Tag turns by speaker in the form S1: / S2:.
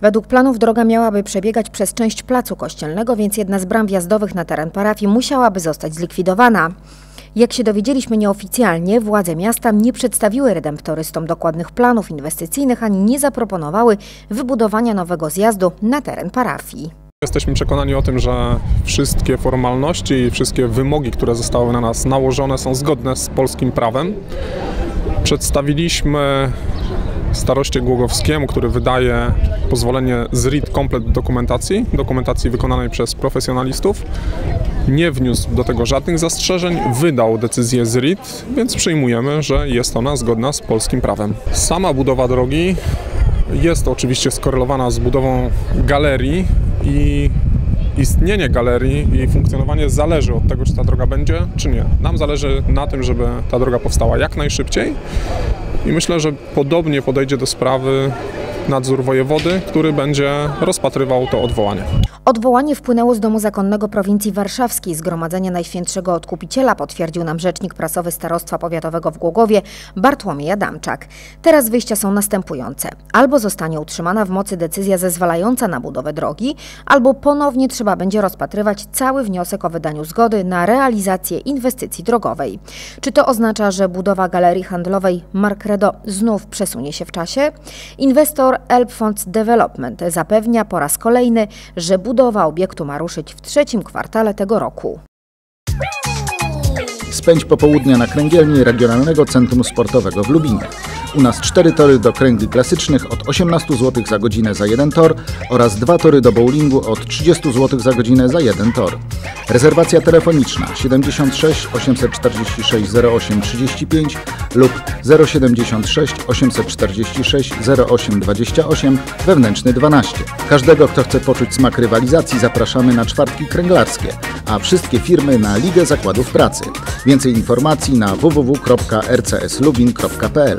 S1: Według planów droga miałaby przebiegać przez część placu kościelnego, więc jedna z bram wjazdowych na teren parafii musiałaby zostać zlikwidowana. Jak się dowiedzieliśmy nieoficjalnie, władze miasta nie przedstawiły redemptorystom dokładnych planów inwestycyjnych ani nie zaproponowały wybudowania nowego zjazdu na teren parafii.
S2: Jesteśmy przekonani o tym, że wszystkie formalności i wszystkie wymogi, które zostały na nas nałożone, są zgodne z polskim prawem. Przedstawiliśmy staroście Głogowskiemu, który wydaje pozwolenie z RIT komplet dokumentacji, dokumentacji wykonanej przez profesjonalistów. Nie wniósł do tego żadnych zastrzeżeń, wydał decyzję z RIT, więc przyjmujemy, że jest ona zgodna z polskim prawem. Sama budowa drogi jest oczywiście skorelowana z budową galerii i istnienie galerii i funkcjonowanie zależy od tego, czy ta droga będzie, czy nie. Nam zależy na tym, żeby ta droga powstała jak najszybciej i myślę, że podobnie podejdzie do sprawy nadzór wojewody, który będzie rozpatrywał to odwołanie.
S1: Odwołanie wpłynęło z Domu Zakonnego Prowincji Warszawskiej, Zgromadzenia Najświętszego Odkupiciela, potwierdził nam rzecznik prasowy Starostwa Powiatowego w Głogowie Bartłomiej Adamczak. Teraz wyjścia są następujące. Albo zostanie utrzymana w mocy decyzja zezwalająca na budowę drogi, albo ponownie trzeba będzie rozpatrywać cały wniosek o wydaniu zgody na realizację inwestycji drogowej. Czy to oznacza, że budowa galerii handlowej Markredo znów przesunie się w czasie? Inwestor Elb Funds Development zapewnia po raz kolejny, że budowa obiektu ma ruszyć w trzecim kwartale tego roku.
S3: Spędź popołudnia na kręgielni Regionalnego Centrum Sportowego w Lubinie. U nas cztery tory do kręgli klasycznych od 18 zł za godzinę za jeden tor oraz dwa tory do bowlingu od 30 zł za godzinę za jeden tor. Rezerwacja telefoniczna 76 846 08 35 lub 076 846 08 28 wewnętrzny 12. Każdego, kto chce poczuć smak rywalizacji zapraszamy na czwartki kręglarskie, a wszystkie firmy na Ligę Zakładów Pracy. Więcej informacji na www.rcslubin.pl